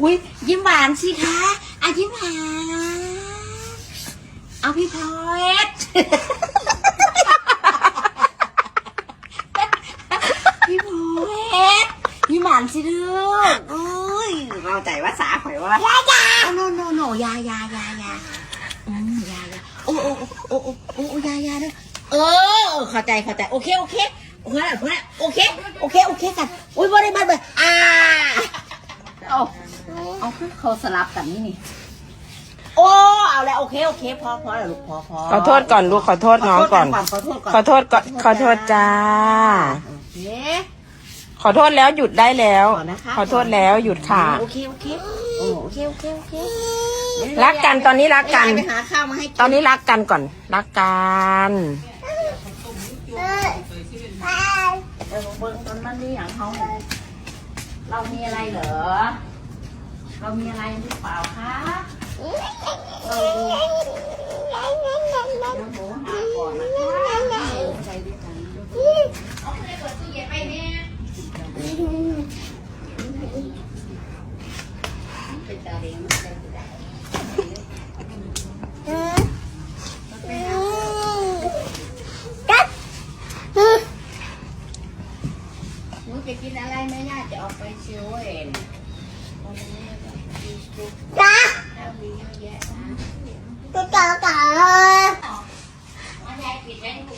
อุ้ยยิ้มหวานสิคะอะยิ้มหวานเอาพี่พลอยพี่พลอยยิ้มหวานสิลูกอุ้ยเราใจว่าสาข่อยว่ายายาโนโนโนยายายายาอืมยายาโอ้โอ้โอ้โอ้โอ้โอ้ยายาด้วยเออเข้าใจเข้าใจโอเคโอเคโอเคโอเคโอเคโอเคโอเคกันอุ้ยบริบาลเลยอ่าเอา เอาคือเขาสลับกันนี่นี่ โอ้เอาแล้วโอเคโอเคพอพอแล้วลูกพอพอขอโทษก่อนลูกขอโทษน้องก่อน ขอโทษก่อนขอโทษก่อนขอโทษจ้า โอเคขอโทษแล้วหยุดได้แล้ว ขอนะคะขอโทษแล้วหยุดค่ะ โอเคโอเคโอ้โอเคโอเคโอเครักกันตอนนี้รักกันไปหาข้าวมาให้กินตอนนี้รักกันก่อน รักกันเดี๋ยวเบิ้งตอนมันนี่อย่างเขาเรามีอะไรเหรอ เรามีอะไรหรือเปล่าคะเราดูเดี๋ยวหหาก่อนนะคะใจด้วยกันเป็นตาเรียงไม่ใช่ตาหนูจะกินอะไรไหมย่าจะออกไปเชียวเองวันนี้ ปแล้วมีเยอะแยะนะว่าตายปิดให้ลูก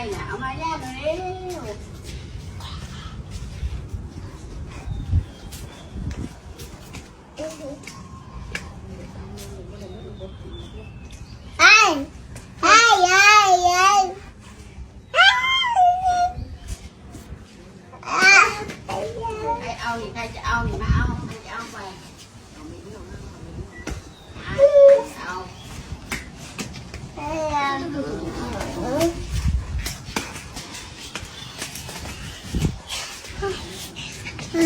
ได้อะไรเนี่ยเอามาแยกเลยเร็ว ใครเอานี่ใครจะเอานี่มาเอาใครจะเอาไปเอาไม่เอาเอา อ